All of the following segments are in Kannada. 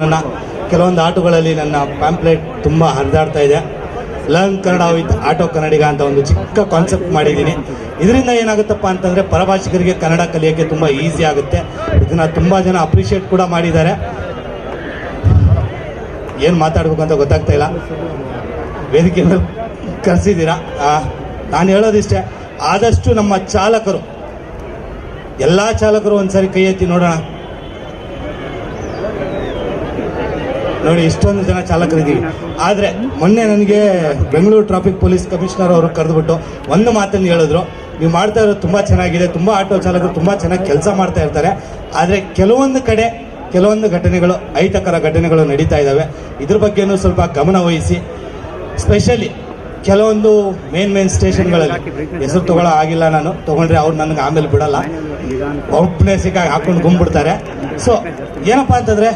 ನನ್ನ ಕೆಲವೊಂದು ಆಟೋಗಳಲ್ಲಿ ನನ್ನ ಪ್ಯಾಂಪ್ಲೆಟ್ ತುಂಬ ಹರಿದಾಡ್ತಾ ಇದೆ. Learn Kannada with auto Kannadiga ಅಂತ ಒಂದು ಚಿಕ್ಕ ಕಾನ್ಸೆಪ್ಟ್ ಮಾಡಿದ್ದೀನಿ. ಇದರಿಂದ ಏನಾಗುತ್ತಪ್ಪ ಅಂತಂದರೆ ಪರಭಾಷಿಕರಿಗೆ ಕನ್ನಡ ಕಲಿಯೋಕ್ಕೆ ತುಂಬ ಈಸಿ ಆಗುತ್ತೆ. ಇದನ್ನು ತುಂಬ ಜನ ಅಪ್ರಿಷಿಯೇಟ್ ಕೂಡ ಮಾಡಿದ್ದಾರೆ. ಏನು ಮಾತಾಡಬೇಕು ಅಂತ ಗೊತ್ತಾಗ್ತಾ ಇಲ್ಲ. ವೇದಿಕೆ ಕರೆಸಿದ್ದೀರಾ? ನಾನು ಹೇಳೋದಿಷ್ಟೇ, ಆದಷ್ಟು ನಮ್ಮ ಚಾಲಕರು, ಎಲ್ಲ ಚಾಲಕರು ಒಂದ್ಸರಿ ಕೈ ಎತ್ತಿ ನೋಡೋಣ. ನೋಡಿ, ಇಷ್ಟೊಂದು ಜನ ಚಾಲಕರಿದ್ದೀವಿ ಆದರೆ ಮೊನ್ನೆ ನನಗೆ ಬೆಂಗಳೂರು ಟ್ರಾಫಿಕ್ ಪೊಲೀಸ್ ಕಮಿಷನರ್ ಅವರು ಕರೆದುಬಿಟ್ಟು ಒಂದು ಮಾತನ್ನು ಹೇಳಿದ್ರು. ನೀವು ಮಾಡ್ತಾ ಇರೋದು ತುಂಬ ಚೆನ್ನಾಗಿದೆ, ತುಂಬ ಆಟೋ ಚಾಲಕರು ತುಂಬ ಚೆನ್ನಾಗಿ ಕೆಲಸ ಮಾಡ್ತಾ ಇರ್ತಾರೆ. ಆದರೆ ಕೆಲವೊಂದು ಕಡೆ ಕೆಲವೊಂದು ಘಟನೆಗಳು, ಅಹಿತಕರ ಘಟನೆಗಳು ನಡೀತಾ ಇದ್ದಾವೆ ಇದ್ರ ಬಗ್ಗೆನೂ ಸ್ವಲ್ಪ ಗಮನ ವಹಿಸಿ. ಸ್ಪೆಷಲಿ ಕೆಲವೊಂದು ಮೇನ್ ಮೇನ್ ಸ್ಟೇಷನ್ಗಳಲ್ಲಿ ಹೆಸರು ತಗೊಳ್ಳೋ ಆಗಿಲ್ಲ ನಾನು. ತೊಗೊಂಡ್ರೆ ಅವ್ರು ನನಗೆ ಆಮೇಲೆ ಬಿಡಲ್ಲ. ಒಬ್ಬನೇ ಸಿಕ್ಕಾಗಿ ಹಾಕೊಂಡು ಗುಂಬಿಡ್ತಾರೆ. ಸೊ ಏನಪ್ಪ ಅಂತಂದರೆ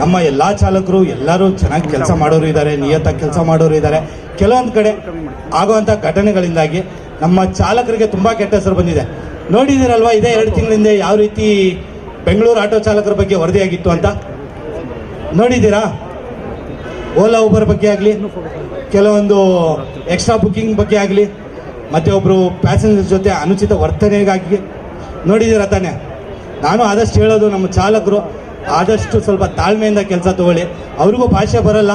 ನಮ್ಮ ಎಲ್ಲ ಚಾಲಕರು, ಎಲ್ಲರೂ ಚೆನ್ನಾಗಿ ಕೆಲಸ ಮಾಡೋರು ಇದ್ದಾರೆ, ನಿಯತ್ತಾಗಿ ಕೆಲಸ ಮಾಡೋರು ಇದ್ದಾರೆ. ಕೆಲವೊಂದು ಕಡೆ ಆಗುವಂತ ಘಟನೆಗಳಿಂದಾಗಿ ನಮ್ಮ ಚಾಲಕರಿಗೆ ತುಂಬ ಕೆಟ್ಟ ಹೆಸರು ಬಂದಿದೆ. ನೋಡಿದಿರಲ್ವಾ ಇದೇ ಎರಡು ತಿಂಗಳಿಂದ ಯಾವ ರೀತಿ ಬೆಂಗಳೂರು ಆಟೋ ಚಾಲಕರ ಬಗ್ಗೆ ವರದಿಯಾಗಿತ್ತು ಅಂತ? ನೋಡಿದ್ದೀರಾ? ಓಲಾ ಊಬರ್ ಬಗ್ಗೆ ಆಗಲಿ, ಕೆಲವೊಂದು ಎಕ್ಸ್ಟ್ರಾ ಬುಕ್ಕಿಂಗ್ ಬಗ್ಗೆ ಆಗಲಿ, ಮತ್ತೆ ಒಬ್ಬರು ಪ್ಯಾಸೆಂಜರ್ ಜೊತೆ ಅನುಚಿತ ವರ್ತನೆಗಾಗಿ ನೋಡಿದ್ದೀರಾ ತಾನೇ? ನಾನು ಆದಷ್ಟು ಹೇಳೋದು ನಮ್ಮ ಚಾಲಕರು ಆದಷ್ಟು ಸ್ವಲ್ಪ ತಾಳ್ಮೆಯಿಂದ ಕೆಲಸ ತಗೊಳ್ಳಿ. ಅವ್ರಿಗೂ ಭಾಷೆ ಬರಲ್ಲ.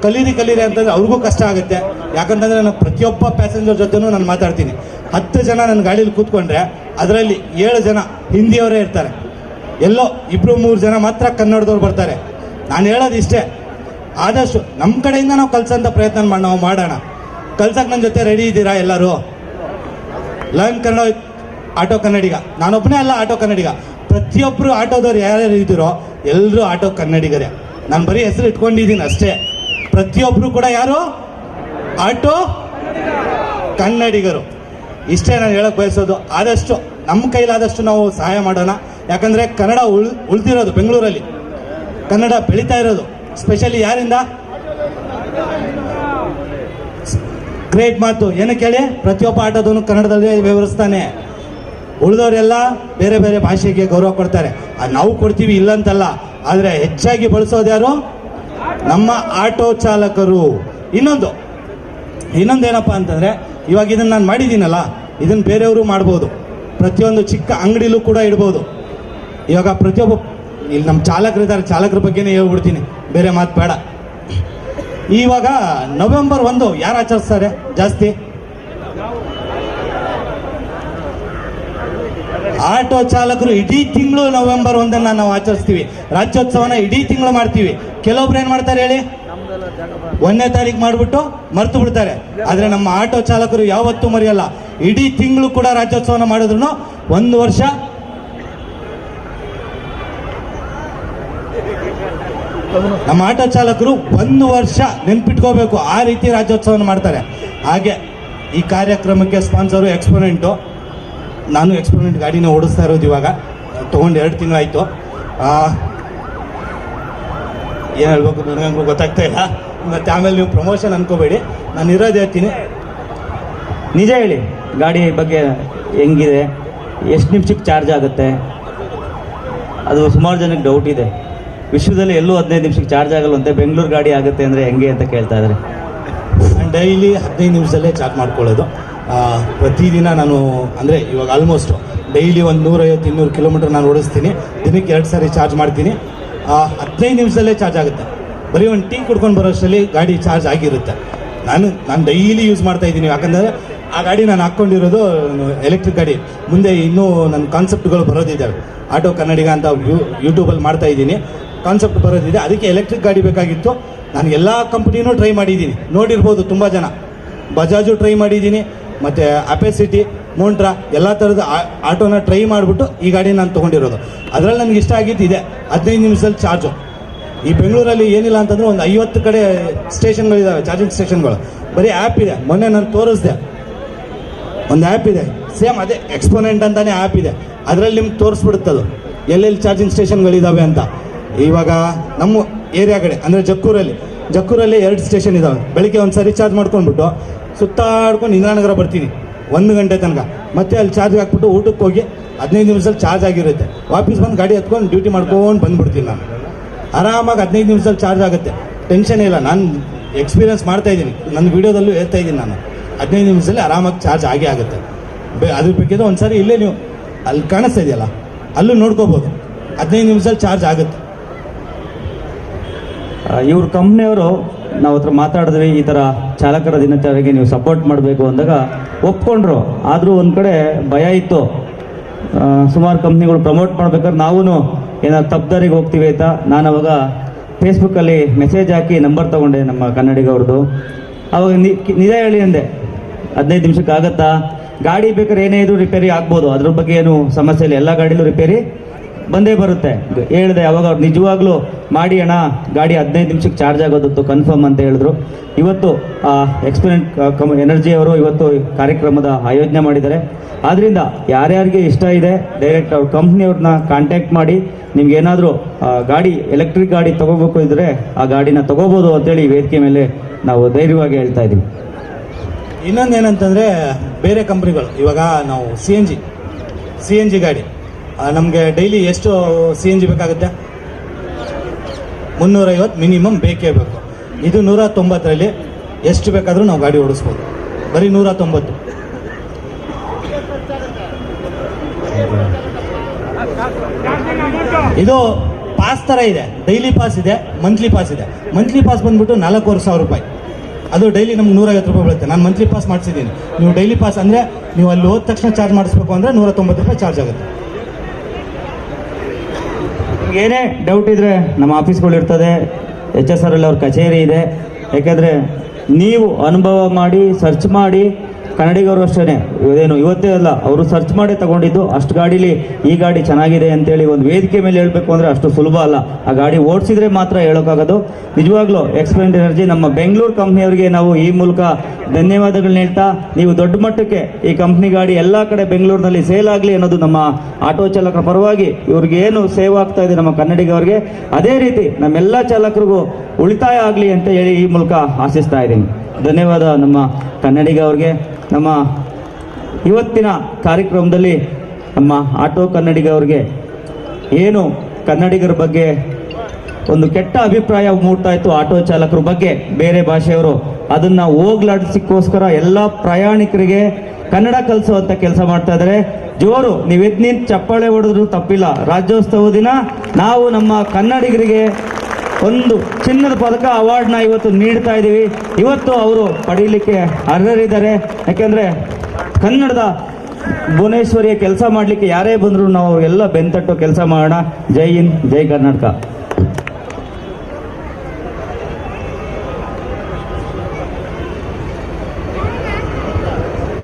ಕಲೀರಿ ಕಲೀರಿ ಅಂತಂದ್ರೆ ಅವ್ರಿಗೂ ಕಷ್ಟ ಆಗುತ್ತೆ. ಯಾಕಂತಂದ್ರೆ ನಾನು ಪ್ರತಿಯೊಬ್ಬ ಪ್ಯಾಸೆಂಜರ್ ಜೊತೆನೂ ನಾನು ಮಾತಾಡ್ತೀನಿ. ಹತ್ತು ಜನ ನನ್ನ ಗಾಡೀಲಿ ಕೂತ್ಕೊಂಡ್ರೆ ಅದರಲ್ಲಿ ಏಳು ಜನ ಹಿಂದಿಯವರೇ ಇರ್ತಾರೆ. ಎಲ್ಲೋ ಇಬ್ಬರು ಮೂರು ಜನ ಮಾತ್ರ ಕನ್ನಡದವ್ರು ಬರ್ತಾರೆ. ನಾನು ಹೇಳೋದು ಇಷ್ಟೇ. ಆದಷ್ಟು ನಮ್ಮ ಕಡೆಯಿಂದ ನಾವು ಕಲ್ಸೋಂಥ ಪ್ರಯತ್ನ ಮಾಡಿ, ನಾವು ಮಾಡೋಣ. ಕಲ್ಸಕ್ಕೆ ನನ್ನ ಜೊತೆ ರೆಡಿ ಇದ್ದೀರಾ ಎಲ್ಲರೂ? Learn Kannada auto Kannadiga. ನಾನೊಬ್ಬನೇ ಅಲ್ಲ ಆಟೋ ಕನ್ನಡಿಗ. ಪ್ರತಿಯೊಬ್ಬರು ಆಟೋದವ್ರು ಯಾರ್ಯಾರು ಇದ್ದೀರೋ ಎಲ್ಲರೂ ಆಟೋ ಕನ್ನಡಿಗರೇ. ನಾನು ಬರೀ ಹೆಸರು ಇಟ್ಕೊಂಡಿದ್ದೀನಿ ಅಷ್ಟೇ. ಪ್ರತಿಯೊಬ್ಬರು ಕೂಡ ಯಾರು? ಆಟೋ ಕನ್ನಡಿಗರು. ಇಷ್ಟೇ ನಾನು ಹೇಳಕ್ ಬಯಸೋದು, ಆದಷ್ಟು ನಮ್ಮ ಕೈಲಾದಷ್ಟು ನಾವು ಸಹಾಯ ಮಾಡೋಣ. ಯಾಕಂದರೆ ಕನ್ನಡ ಉಳ್, ಉಳ್ದಿರೋದು ಬೆಂಗಳೂರಲ್ಲಿ. ಕನ್ನಡ ಬೆಳೀತಾ ಇರೋದು. ಸ್ಪೆಷಲಿ ಯಾರಿಂದ? ಗ್ರೇಟ್ ಮಾತು. ಏನಕ್ಕೆ ಹೇಳಿ? ಪ್ರತಿಯೊಬ್ಬ ಆಟೋದವನು ಕನ್ನಡದಲ್ಲಿ ವಿವರಿಸ್ತಾನೆ ಉಳಿದವರೆಲ್ಲ ಬೇರೆ ಬೇರೆ ಭಾಷೆಗೆ ಗೌರವ ಕೊಡ್ತಾರೆ. ನಾವು ಕೊಡ್ತೀವಿ ಇಲ್ಲಂತಲ್ಲ, ಆದರೆ ಹೆಚ್ಚಾಗಿ ಬಳಸೋದು ಯಾರು? ನಮ್ಮ ಆಟೋ ಚಾಲಕರು. ಇನ್ನೊಂದು, ಇನ್ನೊಂದೇನಪ್ಪ ಅಂತಂದರೆ, ಇವಾಗ ಇದನ್ನು ನಾನು ಮಾಡಿದ್ದೀನಲ್ಲ ಇದನ್ನು ಬೇರೆಯವರು ಮಾಡ್ಬೋದು. ಪ್ರತಿಯೊಂದು ಚಿಕ್ಕ ಅಂಗಡಿಲೂ ಕೂಡ ಇಡ್ಬೋದು. ಇವಾಗ ಪ್ರತಿಯೊಬ್ಬ, ಇಲ್ಲಿ ನಮ್ಮ ಚಾಲಕರಿದ್ದಾರೆ, ಚಾಲಕರ ಬಗ್ಗೆನೇ ಹೇಳ್ಬಿಡ್ತೀನಿ. ಬೇರೆ ಮಾತು ಬೇಡ. ಇವಾಗ ನವೆಂಬರ್ ಒಂದು, ಯಾರು ಆಚರಿಸ್ತಾರೆ ಜಾಸ್ತಿ? ಆಟೋ ಚಾಲಕರು ಇಡೀ ತಿಂಗಳು ನವೆಂಬರ್ ಒಂದನ್ನು ನಾವು ಆಚರಿಸ್ತೀವಿ. ರಾಜ್ಯೋತ್ಸವನ ಇಡೀ ತಿಂಗಳು ಮಾಡ್ತೀವಿ. ಕೆಲವೊಬ್ರು ಏನು ಮಾಡ್ತಾರೆ ಹೇಳಿ? ಒಂದನೇ ತಾರೀಕು ಮಾಡಿಬಿಟ್ಟು ಮರ್ತು ಬಿಡ್ತಾರೆ. ಆದರೆ ನಮ್ಮ ಆಟೋ ಚಾಲಕರು ಯಾವತ್ತೂ ಮರೆಯಲ್ಲ. ಇಡೀ ತಿಂಗಳು ಕೂಡ ರಾಜ್ಯೋತ್ಸವನ ಮಾಡಿದ್ರು ಒಂದು ವರ್ಷ. ನಮ್ಮ ಆಟೋ ಚಾಲಕರು ಒಂದು ವರ್ಷ ನೆನ್ಪಿಟ್ಕೋಬೇಕು. ಆ ರೀತಿ ರಾಜ್ಯೋತ್ಸವನ ಮಾಡ್ತಾರೆ. ಹಾಗೆ ಈ ಕಾರ್ಯಕ್ರಮಕ್ಕೆ ಸ್ಪಾನ್ಸರು, ಎಕ್ಸ್ಪೋನೆಂಟು. ನಾನು ಎಕ್ಸ್ಪರಿಮೆಂಟ್ ಗಾಡಿನ ಓಡಿಸ್ತಾ ಇರೋದು ಇವಾಗ ತೊಗೊಂಡು ಎರಡು ತಿಂಗಳಾಯಿತು. ಏನು ಹೇಳ್ಬೇಕು ನನಗಂಗೂ ಗೊತ್ತಾಗ್ತಾ ಇಲ್ಲ. ಮತ್ತು ಆಮೇಲೆ ನೀವು ಪ್ರಮೋಷನ್ ಅನ್ಕೋಬೇಡಿ. ನಾನು ಇರೋದು ಹೇಳ್ತೀನಿ. ನಿಜ ಹೇಳಿ, ಗಾಡಿ ಬಗ್ಗೆ ಹೆಂಗಿದೆ? ಎಷ್ಟು ನಿಮಿಷಕ್ಕೆ ಚಾರ್ಜ್ ಆಗುತ್ತೆ? ಅದು ಸುಮಾರು ಜನಕ್ಕೆ ಡೌಟ್ ಇದೆ. ವಿಶ್ವದಲ್ಲಿ ಎಲ್ಲೂ ಹದಿನೈದು ನಿಮಿಷಕ್ಕೆ ಚಾರ್ಜ್ ಆಗಲ್ಲಂತೆ ಬೆಂಗಳೂರು ಗಾಡಿ ಆಗುತ್ತೆ ಅಂದರೆ ಹೆಂಗೆ ಅಂತ ಕೇಳ್ತಾ ಇದ್ದಾರೆ. ಡೈಲಿ ಹದಿನೈದು ನಿಮಿಷದಲ್ಲೇ ಚಾರ್ಜ್ ಮಾಡ್ಕೊಳ್ಳೋದು. ಪ್ರತಿದಿನ ನಾನು, ಅಂದರೆ ಇವಾಗ ಆಲ್ಮೋಸ್ಟ್ ಡೈಲಿ ಒಂದು ನೂರೈವತ್ತು, ಇನ್ನೂರು ಕಿಲೋಮೀಟರ್ ನಾನು ಓಡಿಸ್ತೀನಿ. ದಿನಕ್ಕೆ ಎರಡು ಸಾರಿ ಚಾರ್ಜ್ ಮಾಡ್ತೀನಿ. ಹದಿನೈದು ನಿಮಿಷದಲ್ಲೇ ಚಾರ್ಜ್ ಆಗುತ್ತೆ. ಬರೀ ಒಂದು ಟೀ ಕುಡ್ಕೊಂಡು ಬರೋಷ್ಟರಲ್ಲಿ ಗಾಡಿ ಚಾರ್ಜ್ ಆಗಿರುತ್ತೆ. ನಾನು ನಾನು ಡೈಲಿ ಯೂಸ್ ಮಾಡ್ತಾ ಇದ್ದೀನಿ. ಯಾಕಂದರೆ ಆ ಗಾಡಿ ನಾನು ಹಾಕ್ಕೊಂಡಿರೋದು ಎಲೆಕ್ಟ್ರಿಕ್ ಗಾಡಿ. ಮುಂದೆ ಇನ್ನೂ ನನ್ನ ಕಾನ್ಸೆಪ್ಟ್ಗಳು ಬರೋದಿದ್ದಾವೆ. ಆಟೋ ಕನ್ನಡಿಗ ಅಂತ ಯೂ ಯೂಟ್ಯೂಬಲ್ಲಿ ಮಾಡ್ತಾ ಇದ್ದೀನಿ. ಕಾನ್ಸೆಪ್ಟ್ ಬರೋದಿದೆ. ಅದಕ್ಕೆ ಎಲೆಕ್ಟ್ರಿಕ್ ಗಾಡಿ ಬೇಕಾಗಿತ್ತು. ನಾನು ಎಲ್ಲ ಕಂಪ್ನಿನೂ ಟ್ರೈ ಮಾಡಿದ್ದೀನಿ. ನೋಡಿರ್ಬೋದು ತುಂಬ ಜನ. ಬಜಾಜು ಟ್ರೈ ಮಾಡಿದ್ದೀನಿ. ಮತ್ತು ಅಪೆಸಿಟಿ ಮೋಂಟ್ರಾ ಎಲ್ಲ ಥರದ ಆಟೋನ ಟ್ರೈ ಮಾಡಿಬಿಟ್ಟು ಈ ಗಾಡಿ ನಾನು ತೊಗೊಂಡಿರೋದು. ಅದರಲ್ಲಿ ನನಗೆ ಇಷ್ಟ ಆಗಿದ್ದು ಇದೆ. ಹದಿನೈದು ನಿಮಿಷದಲ್ಲಿ ಚಾರ್ಜು ಈ ಬೆಂಗಳೂರಲ್ಲಿ ಏನಿಲ್ಲ ಅಂತಂದ್ರೆ ಒಂದು ಐವತ್ತು ಕಡೆ ಸ್ಟೇಷನ್ಗಳಿದ್ದಾವೆ ಚಾರ್ಜಿಂಗ್ ಸ್ಟೇಷನ್ಗಳು. ಬರೀ ಆ್ಯಪ್ ಇದೆ. ಮೊನ್ನೆ ನಾನು ತೋರಿಸ್ದೆ. ಒಂದು ಆ್ಯಪ್ ಇದೆ. ಸೇಮ್ ಅದೇ ಎಕ್ಸ್ಪೋನೆಂಟ್ ಅಂತಾನೆ ಆ್ಯಪ್ ಇದೆ. ಅದರಲ್ಲಿ ನಿಮ್ಗೆ ತೋರಿಸ್ಬಿಡುತ್ತದು ಎಲ್ಲೆಲ್ಲಿ ಚಾರ್ಜಿಂಗ್ ಸ್ಟೇಷನ್ಗಳಿದ್ದಾವೆ ಅಂತ. ಇವಾಗ ನಮ್ಮ ಏರಿಯಾ ಕಡೆ, ಅಂದರೆ ಜಕ್ಕೂರಲ್ಲಿ. ಜಕ್ಕೂರಲ್ಲಿ ಎರಡು ಸ್ಟೇಷನ್ ಇದ್ದಾವೆ ಬೆಳಿಗ್ಗೆ ಒಂದು ಸರಿ ಚಾರ್ಜ್ ಮಾಡ್ಕೊಂಡ್ಬಿಟ್ಟು ಸುತ್ತಾಡ್ಕೊಂಡು ನಿಧಾನಗರ ಬರ್ತೀನಿ. ಒಂದು ಗಂಟೆ ತನಕ. ಮತ್ತೆ ಅಲ್ಲಿ ಚಾರ್ಜ್ ಹಾಕ್ಬಿಟ್ಟು ಊಟಕ್ಕೆ ಹೋಗಿ ಹದಿನೈದು ನಿಮಿಷದಲ್ಲಿ ಚಾರ್ಜ್ ಆಗಿರುತ್ತೆ. ವಾಪಸ್ ಬಂದು ಗಾಡಿ ಹತ್ಕೊಂಡು ಡ್ಯೂಟಿ ಮಾಡ್ಕೊಂಡು ಬಂದ್ಬಿಡ್ತೀನಿ ನಾನು ಆರಾಮಾಗಿ ಹದಿನೈದು ನಿಮಿಷದಲ್ಲಿ ಚಾರ್ಜ್ ಆಗುತ್ತೆ. ಟೆನ್ಷನ್ ಇಲ್ಲ. ನಾನು ಎಕ್ಸ್ಪೀರಿಯನ್ಸ್ ಮಾಡ್ತಾ ಇದ್ದೀನಿ. ನನ್ನ ವೀಡಿಯೋದಲ್ಲೂ ಹೇಳ್ತಾ ಇದ್ದೀನಿ ನಾನು. ಹದಿನೈದು ನಿಮಿಷದಲ್ಲಿ ಆರಾಮಾಗಿ ಚಾರ್ಜ್ ಆಗೇ ಆಗುತ್ತೆ. ಬೆ ಅದ್ರ ಬೇಕಿದ್ರೆ ಒಂದ್ಸರಿ ಇಲ್ಲೇ ನೀವು ಅಲ್ಲಿ ಕಾಣಿಸ್ತಾ ಇದೆಯಲ್ಲ, ಅಲ್ಲೂ ನೋಡ್ಕೋಬೋದು. ಹದಿನೈದು ನಿಮಿಷದಲ್ಲಿ ಚಾರ್ಜ್ ಆಗುತ್ತೆ. ಇವ್ರ ಕಂಪ್ನಿಯವರು ನಾವು ಹತ್ರ ಮಾತಾಡಿದ್ವಿ, ಈ ಥರ ಚಾಲಕರ ದಿನಚರಿಗೆ ನೀವು ಸಪೋರ್ಟ್ ಮಾಡಬೇಕು ಅಂದಾಗ ಒಪ್ಕೊಂಡ್ರು. ಆದರೂ ಒಂದು ಕಡೆ ಭಯ ಇತ್ತು. ಸುಮಾರು ಕಂಪ್ನಿಗಳು ಪ್ರಮೋಟ್ ಮಾಡ್ಬೇಕಾದ್ರೆ ನಾವೂ ಏನಾದ್ರು ತಪ್ಪದಾರಿಗೆ ಹೋಗ್ತೀವಿ ಆಯ್ತಾ? ನಾನು ಅವಾಗ ಫೇಸ್ಬುಕ್ಕಲ್ಲಿ ಮೆಸೇಜ್ ಹಾಕಿ ನಂಬರ್ ತೊಗೊಂಡೆ ನಮ್ಮ ಕನ್ನಡಿಗವ್ರದ್ದು ಅವಾಗ ನಿಜ ಹೇಳಿ ಅಂದೆ. ಹದಿನೈದು ನಿಮಿಷಕ್ಕೆ ಆಗತ್ತಾ ಗಾಡಿ ಬೇಕಾದ್ರೆ ಏನೇ ಇದ್ರೂ ರಿಪೇರಿ ಆಗ್ಬೋದು. ಅದ್ರ ಬಗ್ಗೆ ಏನು ಸಮಸ್ಯೆ ಇಲ್ಲ. ಎಲ್ಲ ಗಾಡಿಲೂ ರಿಪೇರಿ ಬಂದೇ ಬರುತ್ತೆ. ಹೇಳಿದೆ, ಅವಾಗ ಅವ್ರು ನಿಜವಾಗ್ಲೂ ಮಾಡಿ ಅಣ್ಣ, ಗಾಡಿ ಹದಿನೈದು ನಿಮಿಷಕ್ಕೆ ಚಾರ್ಜ್ ಆಗೋದಿತ್ತು ಕನ್ಫರ್ಮ್ ಅಂತ ಹೇಳಿದ್ರು. ಇವತ್ತು ಎಕ್ಸ್ಪೀರಿಯಂಟ್ ಕಮ್ ಎನರ್ಜಿ ಅವರು ಇವತ್ತು ಕಾರ್ಯಕ್ರಮದ ಆಯೋಜನೆ ಮಾಡಿದ್ದಾರೆ. ಆದ್ದರಿಂದ ಯಾರ್ಯಾರಿಗೆ ಇಷ್ಟ ಇದೆ ಡೈರೆಕ್ಟ್ ಅವ್ರ ಕಂಪ್ನಿಯವ್ರನ್ನ ಕಾಂಟ್ಯಾಕ್ಟ್ ಮಾಡಿ, ನಿಮ್ಗೆ ಏನಾದರೂ ಗಾಡಿ ಎಲೆಕ್ಟ್ರಿಕ್ ಗಾಡಿ ತಗೋಬೇಕು ಇದ್ದರೆ ಆ ಗಾಡಿನ ತೊಗೋಬೋದು ಅಂತೇಳಿ ವೇದಿಕೆ ಮೇಲೆ ನಾವು ಧೈರ್ಯವಾಗಿ ಹೇಳ್ತಾ ಇದ್ದೀವಿ. ಇನ್ನೊಂದು ಏನಂತಂದರೆ ಬೇರೆ ಕಂಪ್ನಿಗಳು ಇವಾಗ ನಾವು C N G C N G ಗಾಡಿ. ನಮಗೆ ಡೈಲಿ ಎಷ್ಟು ಸಿ ಎನ್ ಜಿ ಬೇಕಾಗುತ್ತೆ? ಮುನ್ನೂರೈವತ್ತು ಮಿನಿಮಮ್ ಬೇಕೇ ಬೇಕು. ಇದು ನೂರ ತೊಂಬತ್ತರಲ್ಲಿ ಎಷ್ಟು ಬೇಕಾದರೂ ನಾವು ಗಾಡಿ ಓಡಿಸ್ಬೋದು. ಬರೀ ನೂರ ತೊಂಬತ್ತು ಇದು ಪಾಸ್ ಥರ ಇದೆ. ಡೈಲಿ ಪಾಸ್ ಇದೆ ಮಂತ್ಲಿ ಪಾಸ್ ಇದೆ. ಮಂತ್ಲಿ ಪಾಸ್ ಬಂದ್ಬಿಟ್ಟು ನಾಲ್ಕೂವರೆ ಸಾವಿರ ರೂಪಾಯಿ. ಅದು ಡೈಲಿ ನಮ್ಗೆ ನೂರೈವತ್ತು ರೂಪಾಯಿ ಬೀಳುತ್ತೆ. ನಾನು ಮಂತ್ಲಿ ಪಾಸ್ ಮಾಡಿಸಿದ್ದೀನಿ. ನೀವು ಡೈಲಿ ಪಾಸ್ ಅಂದರೆ ನೀವು ಅಲ್ಲಿ ಹೋದ ತಕ್ಷಣ ಚಾರ್ಜ್ ಮಾಡಿಸ್ಬೇಕು ಅಂದರೆ ನೂರ ತೊಂಬತ್ತು ರೂಪಾಯಿ ಚಾರ್ಜ್ ಆಗುತ್ತೆ. ಏನೇ ಡೌಟ್ ಇದ್ರೆ ನಮ್ಮ ಆಫೀಸ್ಗಳು ಇರ್ತದೆ ಎಚ್ ಎಸ್ ಆರ್ ಅಲ್ಲಿ ಅವ್ರ ಕಚೇರಿ ಇದೆ. ಯಾಕಂದ್ರೆ ನೀವು ಅನುಭವ ಮಾಡಿ ಸರ್ಚ್ ಮಾಡಿ ಕನ್ನಡಿಗರು ಅಷ್ಟೇ ಏನು ಇವತ್ತೇ ಅಲ್ಲ, ಅವರು ಸರ್ಚ್ ಮಾಡಿ ತಗೊಂಡಿದ್ದು, ಅಷ್ಟು ಗಾಡೀಲಿ ಈ ಗಾಡಿ ಚೆನ್ನಾಗಿದೆ ಅಂತೇಳಿ ಒಂದು ವೇದಿಕೆ ಮೇಲೆ ಹೇಳಬೇಕು ಅಂದರೆ ಅಷ್ಟು ಸುಲಭ ಅಲ್ಲ. ಆ ಗಾಡಿ ಓಡಿಸಿದ್ರೆ ಮಾತ್ರ ಹೇಳೋಕ್ಕಾಗೋದು ನಿಜವಾಗ್ಲೂ ಎಕ್ಸ್ಪೆಂಟ್ ಎನರ್ಜಿ ನಮ್ಮ ಬೆಂಗಳೂರು ಕಂಪ್ನಿಯವರಿಗೆ ನಾವು ಈ ಮೂಲಕ ಧನ್ಯವಾದಗಳನ್ನ ಹೇಳ್ತಾ ನೀವು ದೊಡ್ಡ ಮಟ್ಟಕ್ಕೆ ಈ ಕಂಪ್ನಿ ಗಾಡಿ ಎಲ್ಲ ಕಡೆ ಬೆಂಗಳೂರಿನಲ್ಲಿ ಸೇಲ್ ಆಗಲಿ ಅನ್ನೋದು ನಮ್ಮ ಆಟೋ ಚಾಲಕರ ಪರವಾಗಿ ಇವ್ರಿಗೆ ಏನು ಸೇವ್ ಆಗ್ತಾ ಇದೆ ನಮ್ಮ ಕನ್ನಡಿಗರಿಗೆ, ಅದೇ ರೀತಿ ನಮ್ಮೆಲ್ಲ ಚಾಲಕರಿಗೂ ಉಳಿತಾಯ ಆಗಲಿ ಅಂತ ಹೇಳಿ ಈ ಮೂಲಕ ಆಶಿಸ್ತಾ ಇದ್ದೀನಿ. ಧನ್ಯವಾದ ನಮ್ಮ ಕನ್ನಡಿಗ ಅವ್ರಿಗೆ. ನಮ್ಮ ಇವತ್ತಿನ ಕಾರ್ಯಕ್ರಮದಲ್ಲಿ ನಮ್ಮ ಆಟೋ ಕನ್ನಡಿಗ ಅವ್ರಿಗೆ ಏನು ಕನ್ನಡಿಗರ ಬಗ್ಗೆ ಒಂದು ಕೆಟ್ಟ ಅಭಿಪ್ರಾಯ ಮೂಡ್ತಾ ಇತ್ತು ಆಟೋ ಚಾಲಕರ ಬಗ್ಗೆ ಬೇರೆ ಭಾಷೆಯವರು. ಅದನ್ನು ಹೋಗ್ಲಾಡಿಸಿಕ್ಕೋಸ್ಕರ ಎಲ್ಲ ಪ್ರಯಾಣಿಕರಿಗೆ ಕನ್ನಡ ಕಲಿಸುವಂಥ ಕೆಲಸ ಮಾಡ್ತಾ ಇದ್ದಾರೆ. ಜೋರು, ನೀವು ಎದ್ ನಿಂತು ಚಪ್ಪಾಳೆ ಹೊಡೆದ್ರು ತಪ್ಪಿಲ್ಲ. ರಾಜ್ಯೋತ್ಸವ ದಿನ ನಾವು ನಮ್ಮ ಕನ್ನಡಿಗರಿಗೆ ಒಂದು ಚಿನ್ನದ ಪದಕ ಅವಾರ್ಡ್ನ ಇವತ್ತು ನೀಡ್ತಾ ಇದ್ದೀವಿ. ಇವತ್ತು ಅವರು ಪಡೀಲಿಕ್ಕೆ ಅರ್ಹರಿದ್ದಾರೆ. ಯಾಕೆಂದರೆ ಕನ್ನಡದ ಭುವನೇಶ್ವರಿಯ ಕೆಲಸ ಮಾಡಲಿಕ್ಕೆ ಯಾರೇ ಬಂದರೂ ನಾವು ಎಲ್ಲ ಬೆಂತಟ್ಟು ಕೆಲಸ ಮಾಡೋಣ. ಜೈ ಹಿಂದ್, ಜೈ ಕರ್ನಾಟಕ.